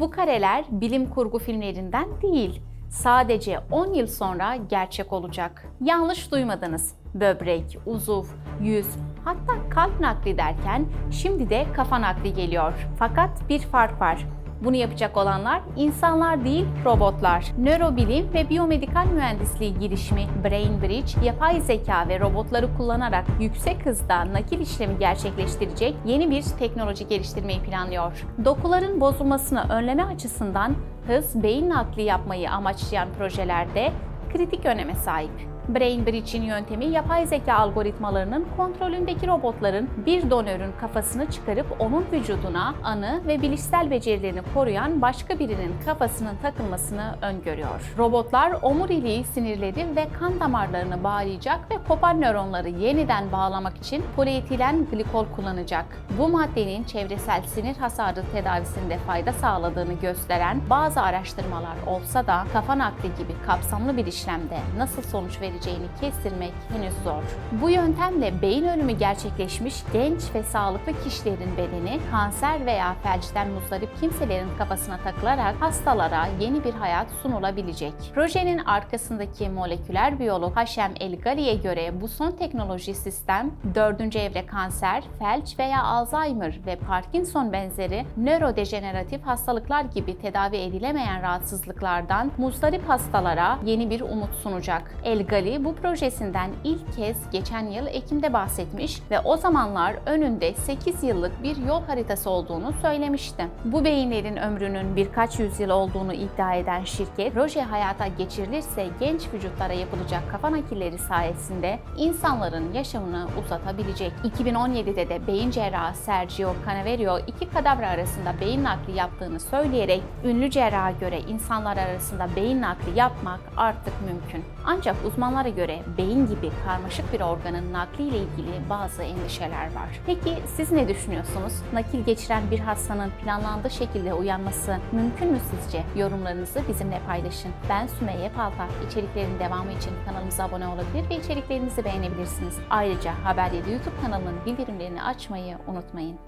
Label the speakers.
Speaker 1: Bu kareler bilim kurgu filmlerinden değil. Sadece 10 yıl sonra gerçek olacak. Yanlış duymadınız. Böbrek, uzuv, yüz, hatta kalp nakli derken şimdi de kafa nakli geliyor. Fakat bir fark var. Bunu yapacak olanlar insanlar değil, robotlar. Nörobilim ve biyomedikal mühendisliği girişimi Brain Bridge, yapay zeka ve robotları kullanarak yüksek hızda nakil işlemi gerçekleştirecek yeni bir teknoloji geliştirmeyi planlıyor. Dokuların bozulmasını önleme açısından hız beyin nakli yapmayı amaçlayan projelerde kritik öneme sahip. Brain Bridge'in yöntemi yapay zeka algoritmalarının kontrolündeki robotların bir donörün kafasını çıkarıp onun vücuduna anı ve bilişsel becerilerini koruyan başka birinin kafasının takılmasını öngörüyor. Robotlar omuriliği, sinirleri ve kan damarlarını bağlayacak ve kopan nöronları yeniden bağlamak için polietilen glikol kullanacak. Bu maddenin çevresel sinir hasarı tedavisinde fayda sağladığını gösteren bazı araştırmalar olsa da kafa nakli gibi kapsamlı bir işlemde nasıl sonuç vereceğini kestirmek henüz zor. Bu yöntemle beyin ölümü gerçekleşmiş genç ve sağlıklı kişilerin bedeni kanser veya felçten muzdarip kimselerin kafasına takılarak hastalara yeni bir hayat sunulabilecek. Projenin arkasındaki moleküler biyolog Haşem El Gali'ye göre bu son teknoloji sistem 4. evre kanser, felç veya Alzheimer ve Parkinson benzeri nörodejeneratif hastalıklar gibi tedavi edilemeyen rahatsızlıklardan muzdarip hastalara yeni bir umut sunacak. El Gali bu projesinden ilk kez geçen yıl Ekim'de bahsetmiş ve o zamanlar önünde 8 yıllık bir yol haritası olduğunu söylemişti. Bu beyinlerin ömrünün birkaç yüzyıl olduğunu iddia eden şirket, proje hayata geçirilirse genç vücutlara yapılacak kafa nakilleri sayesinde insanların yaşamını uzatabilecek. 2017'de de beyin cerrahı Sergio Canaverio iki kadavra arasında beyin nakli yaptığını söyleyerek ünlü cerraha göre insanlar arasında beyin nakli yapmak artık mümkün. Ancak uzmanlara göre beyin gibi karmaşık bir organın nakli ile ilgili bazı endişeler var. Peki siz ne düşünüyorsunuz? Nakil geçiren bir hastanın planlandığı şekilde uyanması mümkün mü sizce? Yorumlarınızı bizimle paylaşın. Ben Sümeyye Paltar. İçeriklerin devamı için kanalımıza abone olabilir ve içeriklerimizi beğenebilirsiniz. Ayrıca Haber 7 YouTube kanalının bildirimlerini açmayı unutmayın.